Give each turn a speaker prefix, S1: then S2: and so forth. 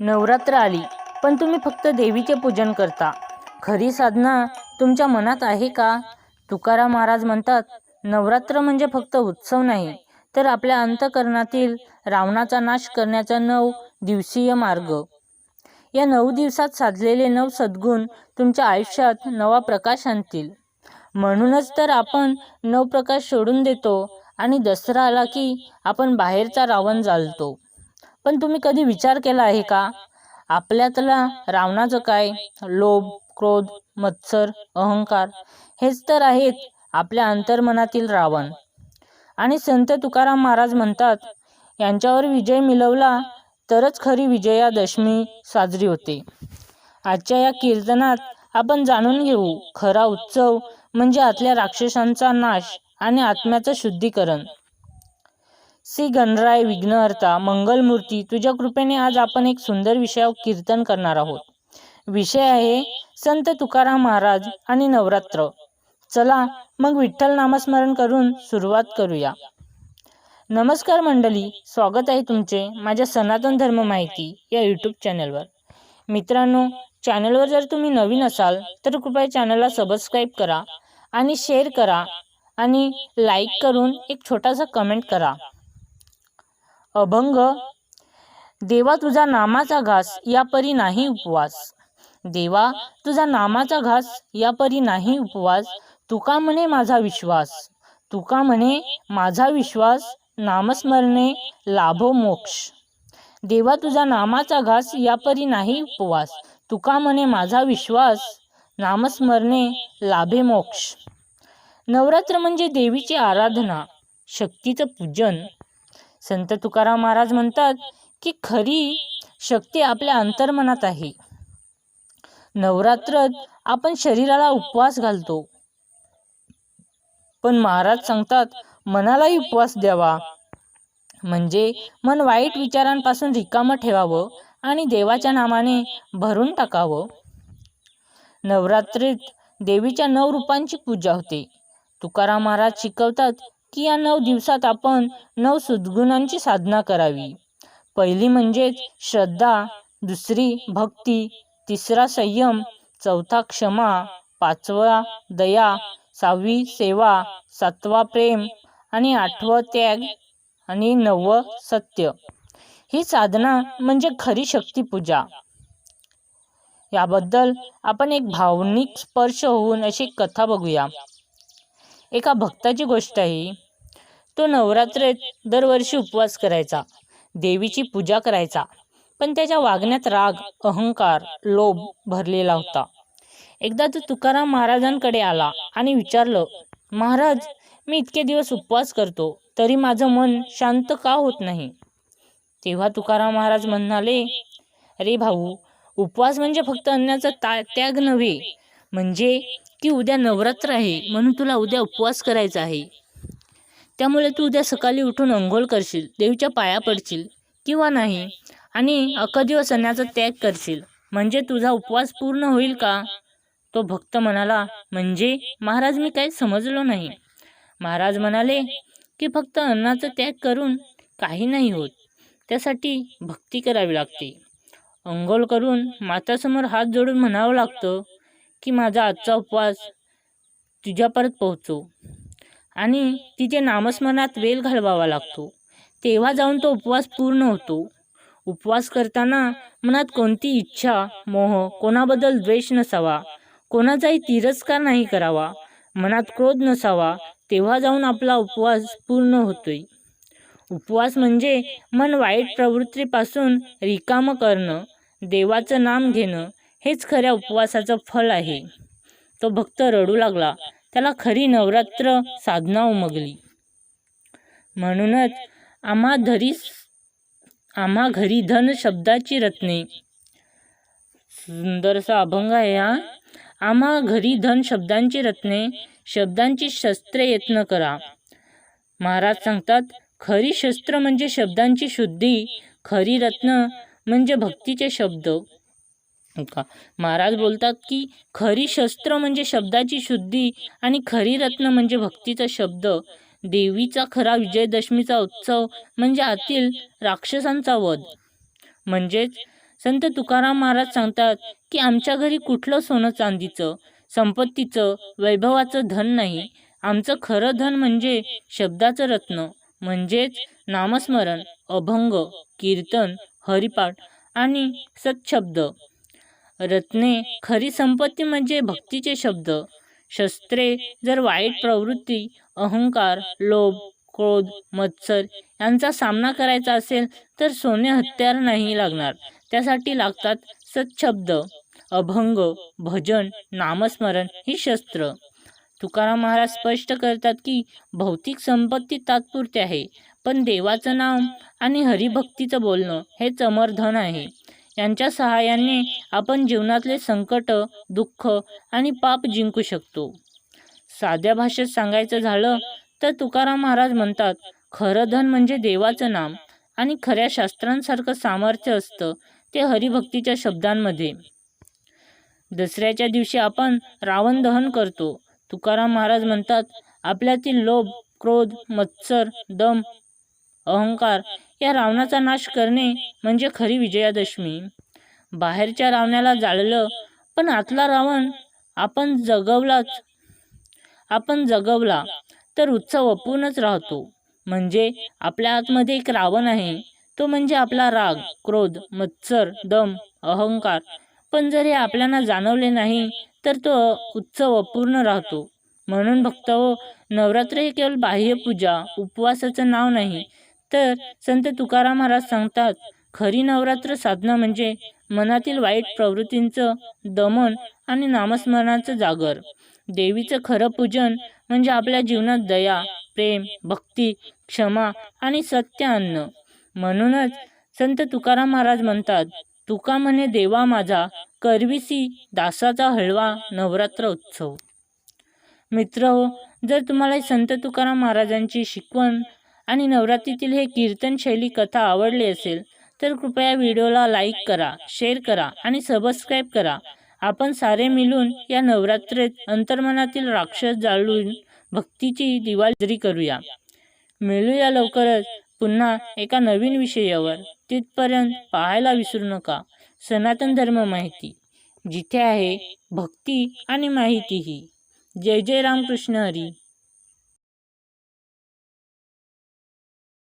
S1: नवरात्र आली पण तुम्ही फक्त देवीचे पूजन करता. खरी साधना तुमच्या मनात आहे का? तुकाराम महाराज म्हणतात नवरात्र म्हणजे फक्त उत्सव नाही तर आपल्या अंतकरणातील रावणाचा नाश करण्याचा नऊ दिवसीय मार्ग. या नऊ दिवसात साधलेले नऊ सद्गुण तुमच्या आयुष्यात नवा प्रकाश आणतील. म्हणूनच तर आपण नऊ प्रकाश सोडून देतो आणि दसरा आला की आपण बाहेरचा रावण जालतो पण तुम्ही कधी विचार केला आहे का? आपल्यातला रावणाचं काय? लोभ क्रोध मत्सर अहंकार हेच तर आहेत आपल्या अंतर्मनातील रावण. आणि संत तुकाराम महाराज म्हणतात यांच्यावर विजय मिळवला तरच खरी विजयादशमी साजरी होते. आजच्या या कीर्तनात आपण जाणून घेऊ खरा उत्सव म्हणजे आतल्या राक्षसांचा नाश आणि आत्म्याचं शुद्धीकरण. श्री गणराय विघ्नहर्ता मंगलमूर्ती तुझ्या कृपेने आज आपण एक सुंदर विषयावर कीर्तन करणार आहोत. विषय आहे संत तुकाराम महाराज आणि नवरात्र. चला मग विठ्ठल नामस्मरण करून सुरुवात करूया. नमस्कार मंडळी स्वागत आहे तुमचे माझ्या सनातन धर्म माहिती या यूट्यूब चॅनलवर मित्रांनो चॅनलवर जर तुम्ही नवीन असाल तर कृपया चॅनलला सबस्क्राईब करा आणि शेअर करा आणि लाईक करून एक छोटासा कमेंट करा. अभंग देवा तुझा नामाचा घास या परी नाही उपवास. देवा तुझा नामाचा घास या परी नाही उपवास. तुका म्हणे माझा विश्वास. तुका म्हणे माझा विश्वास. नामस्मरणे लाभो मोक्ष. देवा तुझा नामाचा घास या परी नाही उपवास. तुका म्हणे माझा विश्वास. नामस्मरणे लाभे मोक्ष. नवरात्र म्हणजे देवीची आराधना शक्तीचं पूजन संत तुकाराम महाराज म्हणतात की खरी शक्ती आपल्या अंतर्मनात आहे. नवरात्रात आपण शरीराला उपवास घालतो. पण महाराज सांगतात मनालाही उपवास द्यावा. म्हणजे मन वाईट विचारांपासून रिकामं ठेवावं आणि देवाच्या नामाने भरून टाकावं. नवरात्रीत देवीच्या नऊ रूपांची पूजा होते. तुकाराम महाराज शिकवतात की या नऊ दिवसात आपण नऊ सद्गुणांची साधना करावी. पहिली म्हणजेच श्रद्धा दुसरी भक्ती तिसरा संयम चौथा क्षमा पाचवा दया सहावी सेवा सातवा प्रेम आणि आठवं त्याग आणि नववं सत्य. ही साधना म्हणजे खरी शक्तीपूजा याबद्दल आपण एक भावनिक स्पर्श होऊन अशी कथा बघूया. एका भक्ताची गोष्ट आहे. तो नवरात्रीत दरवर्षी उपवास करायचा. देवीची पूजा करायचा. पण त्याच्या वागण्यात राग अहंकार लोभ भरलेला होता. एकदा तो तुकाराम महाराजांकडे आला आणि विचारलं महाराज मी इतके दिवस उपवास करतो तरी माझं मन शांत का होत नाही? तेव्हा तुकाराम महाराज म्हणाले अरे भाऊ उपवास म्हणजे फक्त अन्नाचा ता त्याग नव्हे. म्हणजे की उद्या नवरात्र आहे म्हणून तुला उद्या उपवास करायचा आहे. त्यामुळे तू उद्या सकाळी उठून अंघोळ करशील देवीच्या पाया पडशील किंवा नाही आणि अख्खा दिवस अन्नाचा त्याग करशील. म्हणजे तुझा उपवास पूर्ण होईल का? तो भक्त म्हणाला म्हणजे? महाराज मी काही समजलो नाही. महाराज म्हणाले की फक्त अन्नाचा त्याग करून काही नाही होत. त्यासाठी भक्ती करावी लागते. अंघोळ करून मातासमोर हात जोडून म्हणावं लागतं की माझा आजचा उपवास तुझ्यापर्यंत पोहोचो. आणि तिचे नामस्मरणात वेल घालवावा लागतो. तेव्हा जाऊन तो उपवास पूर्ण होतो. उपवास करताना मनात कोणती इच्छा मोह कोणाबद्दल द्वेष नसावा कोणाचाही तिरस्कार नाही करावा मनात क्रोध नसावा तेव्हा जाऊन आपला उपवास पूर्ण होतोय. उपवास म्हणजे मन वाईट प्रवृत्तीपासून रिकामं करणं देवाचं नाम घेणं हेच खऱ्या उपवासाचं फल आहे. तो भक्त रडू लागला. त्याला खरी नवरात्र साधना उमगली. म्हणूनच आम्हा धरी आम्हा घरी धन शब्दाची रत्ने. सुंदरसा अभंग आहे हा. आम्हा घरी धन शब्दांची रत्ने शब्दांची शस्त्रे यत्न करा. महाराज सांगतात खरी शस्त्र म्हणजे शब्दांची शुद्धी खरी रत्न म्हणजे भक्तीचे शब्द. का? महाराज बोलतात की खरी शस्त्र म्हणजे शब्दाची शुद्धी आणि खरी रत्न म्हणजे भक्तीचा शब्द. देवीचा खरा विजयदशमीचा उत्सव म्हणजे आतील राक्षसांचा वध. म्हणजेच संत तुकाराम महाराज सांगतात की आमच्या घरी कुठलं सोनं चांदीचं संपत्तीचं वैभवाचं धन नाही. आमचं खरं धन म्हणजे शब्दाचं रत्न. म्हणजेच नामस्मरण अभंग कीर्तन हरिपाठ आणि सत्शब्द. रत्ने खरी संपत्ती म्हणजे भक्तीचे शब्द. शस्त्रे जर वाईट प्रवृत्ती अहंकार लोभ क्रोध मत्सर यांचा सामना करायचा असेल तर सोने हत्यार नाही लागणार. त्यासाठी लागतात सत्शब्द अभंग भजन नामस्मरण ही शस्त्र. तुकाराम महाराज स्पष्ट करतात की भौतिक संपत्ती तात्पुरती आहे पण देवाचं नाम आणि हरिभक्तीचं बोलणं हे चमरधन आहे. यांच्या सहाय्याने आपण जीवनातले संकट दुःख आणि पाप जिंकू शकतो. साध्या भाषेत सांगायचं झालं तर तुकाराम महाराज म्हणतात खरं धन म्हणजे देवाचं नाम आणि खऱ्या शास्त्रांसारखं सामर्थ्य असतं ते हरिभक्तीच्या शब्दांमध्ये. दसऱ्याच्या दिवशी आपण रावण दहन करतो. तुकाराम महाराज म्हणतात आपल्यातील लोभ क्रोध मत्सर दम अहंकार या रावणाचा नाश करणे म्हणजे खरी विजयादशमी. बाहेरच्या रावणाला जाळलं पण आतला रावण आपण जगवलाच आपण जगवला तर उत्सव अपूर्णच राहतो. म्हणजे आपल्या आतमध्ये एक रावण आहे तो म्हणजे आपला राग क्रोध मत्सर दम अहंकार. पण जर हे आपल्याला जाणवले नाही तर तो उत्सव अपूर्ण राहतो. म्हणून भक्त हो नवरात्र हे केवळ बाह्यपूजा उपवासाचं नाव नाही तर संत तुकाराम महाराज सांगतात खरी नवरात्र साधना म्हणजे मनातील वाईट प्रवृत्तींचं दमन आणि नामस्मरणाचं जागर. देवीचं खरं पूजन म्हणजे आपल्या जीवनात दया प्रेम भक्ती क्षमा आणि सत्य आणणं म्हणूनच संत तुकाराम महाराज म्हणतात तुका म्हणे देवा माझा करविसी दासाचा हळवा नवरात्र उत्सव. मित्र हो जर तुम्हाला संत तुकाराम महाराजांची शिकवण आणि नवरात्रीतील हे कीर्तन शैली कथा आवडली असेल तर कृपया व्हिडिओला लाईक करा शेअर करा आणि सबस्क्राईब करा. आपण सारे मिळून या नवरात्रीत अंतर्मनातील राक्षस जाळून भक्तीची दिवाळी करूया. मिळूया लवकरच पुन्हा एका नवीन विषयावर. तिथपर्यंत पाहायला विसरू नका. सनातन धर्म माहिती. जिथे आहे भक्ती आणि माहितीही. जय जय रामकृष्ण हरी.